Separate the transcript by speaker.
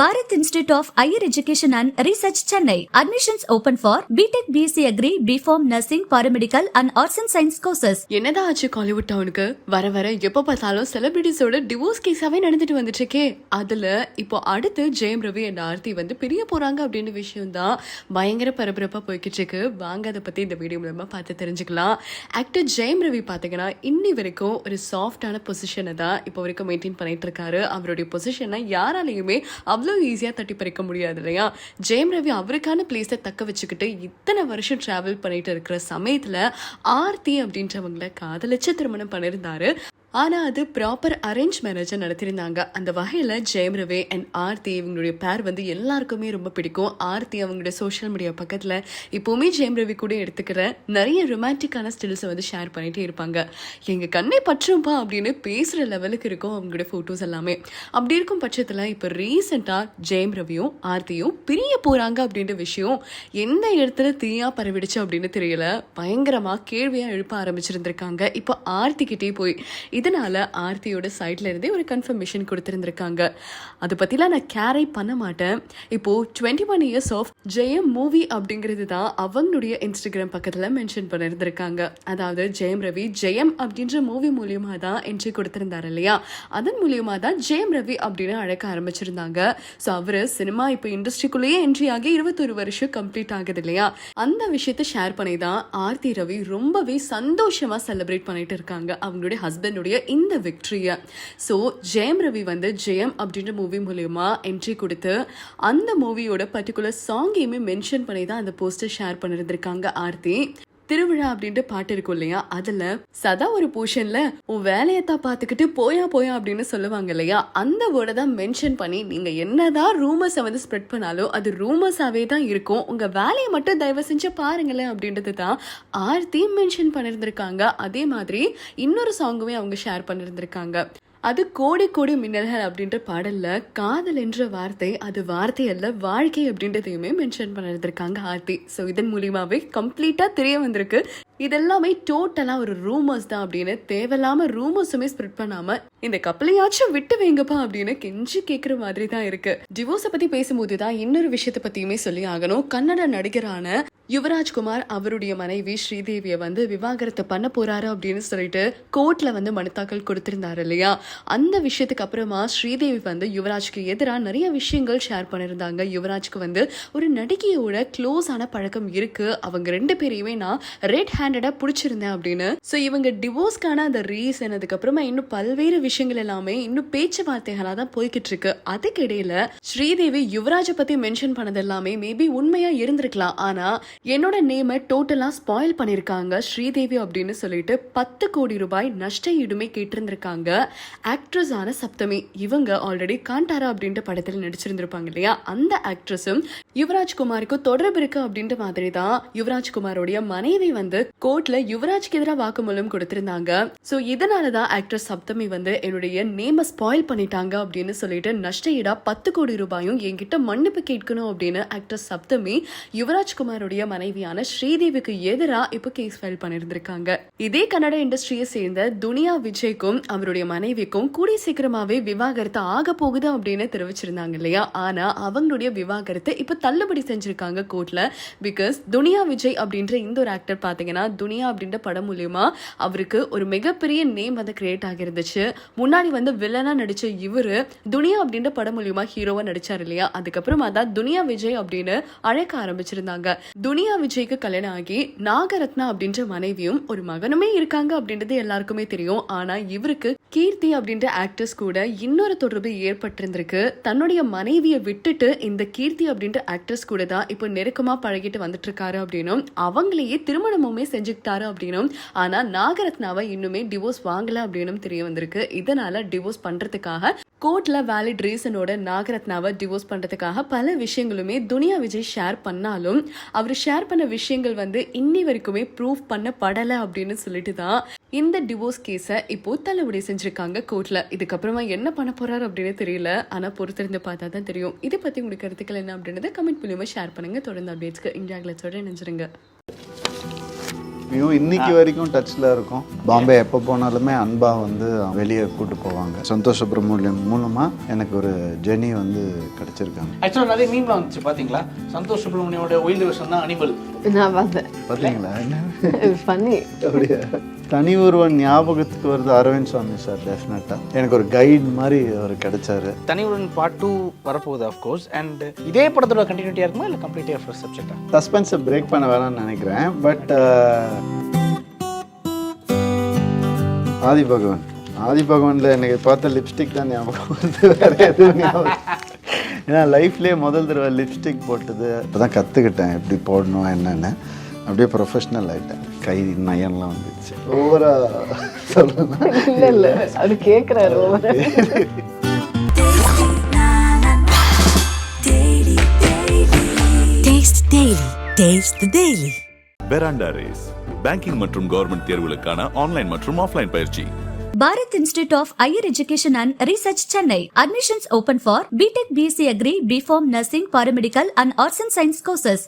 Speaker 1: Bharath institute of higher education and research Chennai. Admissions open for BTech BSc agri BPharm nursing Paramedical and arts and science courses
Speaker 2: என்னதான் ஆச்சு காலிவுட் டவுனுக்கு வர வர எப்ப பார்த்தாலும் செலிபிரிட்டிஸோட divorce கேஸாவே நடந்துட்டு வந்துட்டு இருக்கே. அதுல இப்போ அடுத்து ஜெயம் ரவி அண்ட் ஆர்த்தி வந்து பிரிய போறாங்க அப்படின்ற விஷயம் தான் பயங்கர பரபரப்பா போய்கிட்டு இருக்கு. வாங்க அதை பத்தி இந்த வீடியோ மூலமா பார்த்து தெரிஞ்சுக்கலாம். ஆக்டர் ஜெயம் ரவி பாத்தீங்கன்னா இன்னி வரைக்கும் ஒரு சாஃப்டான பொசிஷனை தான் இப்போ வரைக்கும் மெயின்டைன் பண்ணிட்டு இருக்காரு. அவருடைய பொசிஷனை யாராலையுமே அவ்வளோ ஈஸியாக தட்டி பறிக்க முடியாது இல்லையா? ஜெயம் ரவி அவருக்கான பிளேஸை தக்க வச்சுக்கிட்டு இத்தனை வருஷம் ட்ராவல் பண்ணிட்டு இருக்கிற சமயத்தில் ஆர்த்தி அப்படின்றவங்கள காதலிச்சு திருமணம் பண்ணியிருந்தாரு ஆனால் அது ப்ராப்பர் அரேஞ்ச் மேரேஜை நடத்தியிருந்தாங்க அந்த வகையில் ஜெயம் ரவே அண்ட் ஆர்த்தி இவங்களுடைய பேர் வந்து எல்லாருக்குமே ரொம்ப பிடிக்கும். ஆர்த்தி அவங்களுடைய சோஷியல் மீடியா பக்கத்தில் இப்போவுமே ஜெயம் ரவி கூட எடுத்துக்கிற நிறைய ரொமான்டிக்கான ஸ்டில்ஸை வந்து ஷேர் பண்ணிகிட்டே இருப்பாங்க. எங்கள் கண்ணை பற்றும்பா அப்படின்னு பேசுகிற லெவலுக்கு இருக்கும் அவங்களுடைய ஃபோட்டோஸ் எல்லாமே. அப்படி இருக்கும் பட்சத்தில் இப்போ ரீசெண்டாக ஜெயம் ரவியும் ஆர்த்தியும் பிரிய போகிறாங்க அப்படின்ற விஷயம் எந்த இடத்துல தீயாக பரவிடுச்சு அப்படின்னு தெரியல. பயங்கரமாக கேள்வியாக எழுப்ப ஆரம்பிச்சிருந்திருக்காங்க. இப்போ ஆர்த்திக்கிட்டே போய் இது இதனால ஆர்த்தியோட சைட்ல இருந்தே ஒரு கன்ஃபர்மேஷன் கொடுத்துருந்துருக்காங்க. அதை பற்றிலாம் நான் கேரை பண்ண மாட்டேன். இப்போ twenty one years of Jayam movie அப்படிங்கிறது தான் அவங்களுடைய இன்ஸ்டாகிராம் பக்கத்தில் மென்ஷன் பண்ணியிருந்திருக்காங்க அதாவது ஜெயம் ரவி ஜெயம் அப்படின்ற மூவி மூலியமாக தான் என்ட்ரி கொடுத்துருந்தாரு இல்லையா? அதன் மூலியமாக தான் ஜெயம் ரவி அப்படின்னு அழைக்க ஆரம்பிச்சிருந்தாங்க. ஸோ அவர் சினிமா இப்போ இண்டஸ்ட்ரிக்குள்ளேயே என்ட்ரி ஆகி இருபத்தொரு வருஷம் கம்ப்ளீட் ஆகுது இல்லையா? அந்த விஷயத்தை ஷேர் பண்ணி தான் ஆர்த்தி ரவி ரொம்பவே சந்தோஷமாக செலிப்ரேட் பண்ணிட்டு இருக்காங்க. அவங்களுடைய ஹஸ்பண்டுடைய இந்த விக்ட்ரியை ஸோ ஜெயம் ரவி வந்து ஜெயம் அப்படின்ற மூவி மூலயமா என்ட்ரி கொடுத்து அந்த மூவியோட பர்டிகுலர் சாங்கையுமே மென்ஷன் பண்ணி தான் அந்த போஸ்டர் ஷேர் பண்ணியிருந்திருக்காங்க ஆர்த்தி. திருவிழா அப்படின்ட்டு பாட்டு இருக்கும் இல்லையா? அதுல சதா ஒரு போர்ஷன்ல உன் வேலையத்தான் பார்த்துக்கிட்டு போயா போயா அப்படின்னு சொல்லுவாங்க இல்லையா? அந்த வேர்டை தான் மென்ஷன் பண்ணி நீங்க என்னதான் ரூமர்ஸை வந்து ஸ்ப்ரெட் பண்ணாலும் அது ரூமர்ஸாவே தான் இருக்கும். உங்க வேலையை மட்டும் தயவு செஞ்சு பாருங்களேன் அப்படின்றது தான் ஆர்த்தி மென்ஷன் பண்ணியிருந்திருக்காங்க அதே மாதிரி இன்னொரு சாங்குமே அவங்க ஷேர் பண்ணியிருந்திருக்காங்க அது கோடி கோடி மின்னல்கள் அப்படின்ற பாடலில் காதல் என்ற வார்த்தை அது வார்த்தை அல்ல வாழ்க்கை அப்படின்றதையுமே மென்ஷன் பண்ணிருந்திருக்காங்க ஆர்த்தி. ஸோ இதன் மூலியமாகவே கம்ப்ளீட்டாக தெரிய வந்திருக்கு. இதெல்லாமே டோட்டலாக ஒரு ரூமர்ஸ் தான் அப்படின்னு தேவையில்லாம ரூமர்ஸுமே ஸ்ப்ரெட் பண்ணாமல் இந்த கப்பலையாச்சும் விட்டு வைங்கப்பா அப்படின்னு கெஞ்சி கேட்குற மாதிரி தான் இருக்கு. டிவோர்ஸை பற்றி பேசும்போது தான் இன்னொரு விஷயத்தை பற்றியுமே சொல்லி ஆகணும். கன்னட நடிகரான யுவராஜ்குமார் அவருடைய மனைவி ஸ்ரீதேவியை வந்து விவாகரத்து பண்ண போறாரு அப்படின்னு சொல்லிட்டு கோர்ட்ல வந்து மனு தாக்கல் கொடுத்திருந்தாரு இல்லையா? அந்த விஷயத்துக்கு அப்புறமா ஸ்ரீதேவி வந்து யுவராஜ்க்கு எதிராக நிறைய விஷயங்கள் ஷேர் பண்ணியிருந்தாங்க. யுவராஜ்க்கு வந்து ஒரு நடிகையோட க்ளோஸ் ஆன பழக்கம் இருக்கு. அவங்க ரெண்டு பேரையுமே நான் ரெட் ஹேண்டடா பிடிச்சிருந்தேன் அப்படின்னு. ஸோ இவங்க டிவோர்ஸ்க்கான அந்த ரீசன் அதுக்கப்புறமா இன்னும் பல்வேறு விஷயங்கள் எல்லாமே இன்னும் பேச்சுவார்த்தைகளாக தான் போய்கிட்டு இருக்கு. அதுக்கிடையில ஸ்ரீதேவி யுவராஜை பத்தி மென்ஷன் பண்ணது எல்லாமே மேபி உண்மையா இருந்திருக்கலாம். ஆனா என்னோட நேமை டோட்டலாக ஸ்பாயில் பண்ணியிருக்காங்க ஸ்ரீதேவி அப்படின்னு சொல்லிட்டு பத்து கோடி ரூபாய் நஷ்ட ஈடுமே கேட்டிருந்திருக்காங்க. ஆக்ட்ரஸ் ஆன சப்தமி. இவங்க ஆல்ரெடி காண்டாரா அப்படின்ற படத்தில் நடிச்சிருந்திருப்பாங்க இல்லையா? அந்த ஆக்ட்ரஸும் யுவராஜ் குமாருக்கு தொடர்பு இருக்கு அப்படின்ற மாதிரி தான் யுவராஜ் குமாரோடைய மனைவி வந்து கோர்ட்ல யுவராஜ்க்கு எதிராக வாக்குமூலம் கொடுத்திருந்தாங்க. ஸோ இதனால தான் ஆக்ட்ரஸ் சப்தமி வந்து என்னுடைய நேமை ஸ்பாயில் பண்ணிட்டாங்க அப்படின்னு சொல்லிட்டு நஷ்ட ஈடா பத்து கோடி ரூபாயும் என்கிட்ட மன்னிப்பு கேட்கணும் அப்படின்னு ஆக்ட்ரஸ் சப்தமி யுவராஜ் குமாரோடைய மனைவியான ஸ்ரீதேவிக்கு எதிராக இப்போ கேஸ் ஃபைல் பண்ணிருந்திருக்காங்க. இதே கன்னட இண்டஸ்ட்ரியை சேர்ந்த துனியா விஜய்க்கும் அவருடைய மனைவிக்கும் கூடிய சீக்கிரமாவே விவாகரத்து ஆக போகுது அப்படின்னு தெரிவிச்சிருந்தாங்க இல்லையா? ஆனா அவங்களுடைய விவாகரத்து இப்ப தள்ளுபடி செஞ்சிருக்காங்க கோர்ட்ல பிகாஸ் துனியா விஜய் அப்படின்ற இந்த ஒரு ஆக்டர் பாத்தீங்கன்னா துனியா அப்படின்ற படம் மூலியமா அவருக்கு ஒரு மிகப்பெரிய நேம் வந்து கிரியேட் ஆகிருந்துச்சு. முன்னாடி வந்து வில்லனா நடிச்ச இவரு துனியா அப்படின்ற படம் மூலியமா ஹீரோவா நடிச்சார் இல்லையா? அதுக்கப்புறமா தான் துனியா விஜய் அப்படின்னு அழைக்க ஆரம்பிச்சிருந்தாங்க. துனியா விஜய்க்கு கல்யாணம் ஆகி நாகரத்னா அப்படின்ற மனைவியும் ஒரு மகனுமே இருக்காங்க அப்படின்றது எல்லாருக்குமே தெரியும். ஆனா இவருக்கு கீர்த்தி அப்படின்ற ஆக்டர்ஸ் கூட இன்னொரு தொடர்பு ஏற்பட்டிருந்திருக்கு. தன்னுடைய மனைவியை விட்டுட்டு இந்த கீர்த்தி அப்படின்ற ஆக்டர்ஸ் கூட தான் இப்போ நெருக்கமாக பழகிட்டு வந்துட்டு இருக்காரு அப்படின்னும் அவங்களையே திருமணமுமே செஞ்சுக்கிட்டாரு அப்படின்னும் ஆனால் நாகரத்னாவை இன்னுமே டிவோர்ஸ் வாங்கல அப்படின்னும் தெரிய வந்திருக்கு. இதனால டிவோர்ஸ் பண்றதுக்காக கோர்ட்ல வேலிட் ரீசனோட நாகரத்னாவை டிவோர்ஸ் பண்றதுக்காக பல விஷயங்களுமே துனியா விஜய் ஷேர் பண்ணாலும் அவர் ஷேர் பண்ண விஷயங்கள் வந்து இன்னி வரைக்குமே ப்ரூவ் பண்ணப்படலை அப்படின்னு சொல்லிட்டு தான் இந்த டிவோர்ஸ் கேஸை இப்போ தள்ளுபடி செஞ்சிருக்காங்க கோர்ட்ல இதுக்கப்புறமா என்ன பண்ண போறாரு அப்படின்னு தெரியல. ஆனா பொறுத்திருந்து பார்த்தா தான் தெரியும். இதை பத்தி உங்களுக்கு கருத்துக்கள் என்ன அப்படின்றத கமெண்ட் மூலியமா ஷேர் பண்ணுங்க. தொடர்ந்து அப்டேட்ஸ்க்கு இந்தியா கிளச்சோட நினைச்சிருங்க
Speaker 3: வியூ இன்னைக்கு வரைக்கும் டச்சில் இருக்கும். பாம்பே எப்போ போனாலுமே அன்பா வந்து வெளியே கூட்டு போவாங்க. சந்தோஷ் சுப்ரமணியம் மூலமாக எனக்கு ஒரு ஜெனி வந்து கிடச்சிருக்காங்க.
Speaker 4: ஆக்சுவலாக நிறைய மீம்லாம் வந்துச்சு. பார்த்தீங்களா சந்தோஷ் சுப்ரமணியோட ஒயில்டு வருஷன் தான் அனிமல்
Speaker 5: நான் பார்த்தேன்
Speaker 3: பார்த்தீங்களா என்ன?
Speaker 5: பண்ணி
Speaker 3: அப்படியா? தனி ஒருவன் ஞாபகத்துக்கு வருது அரவிந்த் சுவாமி சார் டெஃபினட்டாக எனக்கு ஒரு கைட் மாதிரி அவர் கிடைச்சாரு.
Speaker 4: தனியுடன் பார்ட் டூ வரப்போகுது ஆஃப்கோர்ஸ் அண்ட் இதே படத்தோட கண்டினியூட்டியாக இருக்குமா? இல்லை கம்ப்ளீட்டாக ஃபர்ஸ்ட் சப்ஜெக்டா
Speaker 3: சஸ்பென்ஸை பிரேக் பண்ண வேணாம்னு நினைக்கிறேன். பட் ஆதி பகவான். ஆதி பகவானில் எனக்கு பார்த்த லிப்ஸ்டிக் தான் ஞாபகம் வந்து வேற எதுவும் ஞாபகம் ஏன்னா லைஃப்லேயே முதல் தடவை லிப்ஸ்டிக் போட்டது இப்போ தான் கற்றுக்கிட்டேன் எப்படி போடணும் என்னன்னு. அப்படியே ப்ரொஃபஷ்னல் ஆகிட்டேன் கை நயன்லாம் வந்துச்சு. ஓவரா சொல்லணும்
Speaker 5: இல்ல. இல்ல அது
Speaker 6: the Daily.
Speaker 7: Veranda Race banking மற்றும் கவர்மெண்ட் தேர்வுகளுக்கான ஆன்லைன் மற்றும் ஆஃப்லைன் பயிற்சி.
Speaker 1: Bharath institute of higher education and research Chennai. Admissions open for BTech BSc agri BPharm nursing paramedical and arts and science courses